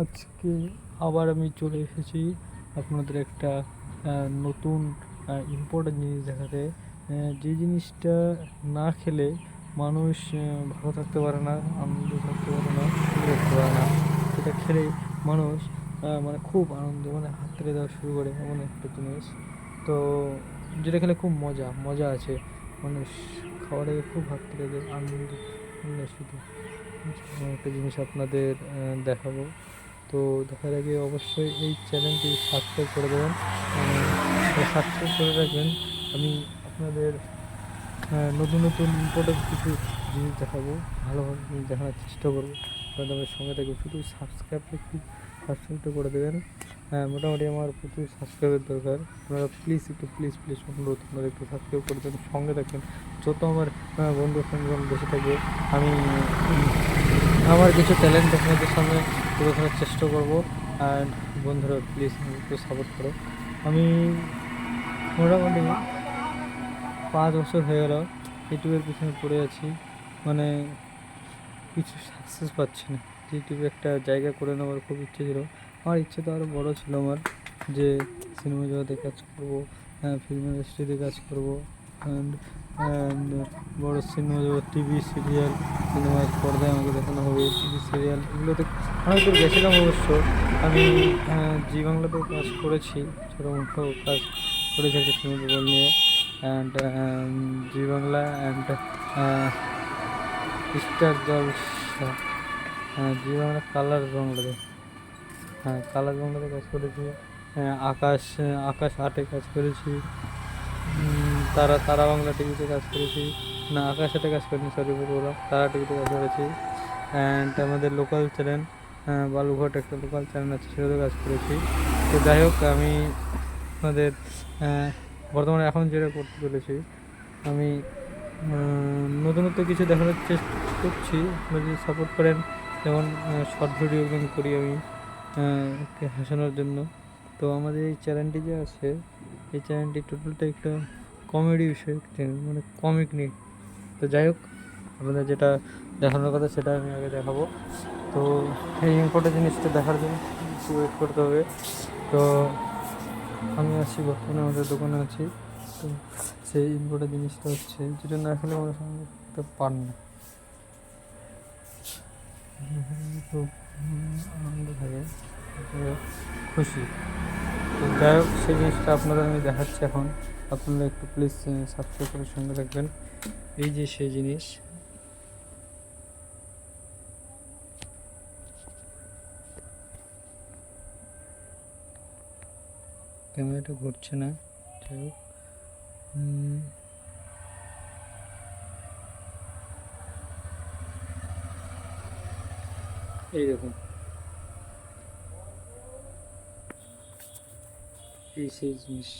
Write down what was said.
আজকে আবার আমি চলে এসেছি আপনাদের একটা নতুন ইম্পর্টেন্ট জিনিস দেখাতে। যে জিনিসটা না খেলে মানুষ ভালো থাকতে পারে না, আনন্দ থাকতে পারে না থাকতে পারে না। সেটা খেলে মানুষ মানে খুব আনন্দ মানে হাত থেকে দেওয়া শুরু করে এমন একটা জিনিস। তো যেটা খেলে খুব মজা মজা আছে। মানুষ খাওয়ার আগে খুব হাত থেকে দেয়, আনন্দ উল্লাসিত এরকম একটা জিনিস আপনাদের দেখাবো। তো দেখার আগে অবশ্যই এই চ্যানেলটি সাবস্ক্রাইব করে দেবেন। সাবস্ক্রাইব করে রাখবেন। আমি আপনাদের নতুন নতুন ইম্পর্টেন্ট কিছু জিনিস দেখাবো। ভালোভাবে দেখানোর চেষ্টা করব। আপনাদের সঙ্গে থাকবে শুধু সাবস্ক্রাইবটা একটু সাবস্ক্রাইবটা করে দেবেন। হ্যাঁ মোটামুটি আমার প্রচুর সাবস্ক্রাইবের দরকার। আপনারা প্লিজ একটু প্লিজ প্লিজ অনুরোধ আপনারা একটু সাবস্ক্রাইব করে দেবেন। সঙ্গে থাকবেন। যত আমার বন্ধু ফ্রেন্ডজন বেশি থাকবে, আমি আমার কিছু ট্যালেন্ট আপনাদের সামনে তুলে ধরার চেষ্টা করব। আর বন্ধুরা প্লিজ একটু সাপোর্ট করো। আমি মোটামুটি পাঁচ বছর হয়ে গেল, ইউটিউবের পিছনে পড়ে আছি। মানে কিছু সাকসেস পাচ্ছি না। ইউটিউবে একটা জায়গা করে নেওয়ার খুব ইচ্ছে ছিল। আমার ইচ্ছে তো আরও বড়ো ছিল আমার, যে সিনেমা জগতে কাজ করব হ্যাঁ ফিল্ম ইন্ডাস্ট্রিতে কাজ করব। অ্যান্ড বড় সিনেমা টিভি সিরিয়াল সিনেমার পর্দায় আমাকে দেখানো হবে টিভি সিরিয়াল এগুলোতে অনেক দূর গেছিলাম অবশ্য। আমি জি বাংলাতেও কাজ করেছি ছোটো কাজ করেছি একটা সিনেমা বল নিয়ে। And Zee Bangla and Star Jalsha. হ্যাঁ জি বাংলা কালার বাংলাতে। হ্যাঁ কালার বাংলাতে কাজ করেছি। হ্যাঁ, আকাশ আকাশ আটে কাজ করেছি। তারা তারা বাংলা টিভিতে কাজ করেছি, না আকাশ আটে কাজ করিনি সরি বললাম তারা টিভিতে কাজ করেছি। অ্যান্ড আমাদের লোকাল চ্যানেল বালুঘাট একটা লোকাল চ্যানেল আছে, সেটাতেও কাজ করেছি। তো যাই হোক, আমি আমাদের বর্তমানে এখন যেটা করতে চলেছি, আমি নতুনত্ব কিছু দেখানোর চেষ্টা করছি যদি সাপোর্ট করেন, যেমন শর্ট ভিডিও একদম করি আমি হাসানোর জন্য। তো আমাদের এই চ্যানেলটি যে আছে, এই চ্যানেলটি টোটালটা একটা কমেডি চ্যানেল মানে কমিক নিয়ে। তো যাই হোক, আপনাদের যেটা দেখানোর কথা সেটা আমি আগে দেখাবো। তো এই ইম্পর্টেন্ট জিনিসটা দেখার জন্য একটু ওয়েট করতে হবে। তো আমি আছি বর্তমানে আমাদের দোকানে আছি। তো সেই ইম্পর্টেন্ট জিনিসটা হচ্ছে, যেটা না খেলে মানুষ করতে পারে না। খুব আনন্দ থাকে, খুশি। তো যাই হোক সেই জিনিসটা আপনাদের আমি দেখাচ্ছি এখন। আপনারা একটু প্লিজ সাবস্ক্রাইব করে সঙ্গে রাখবেন এই যে সেই জিনিস। ক্যামেরাটা ঘুরছে না যাই হোক এই এই সেই জিনিস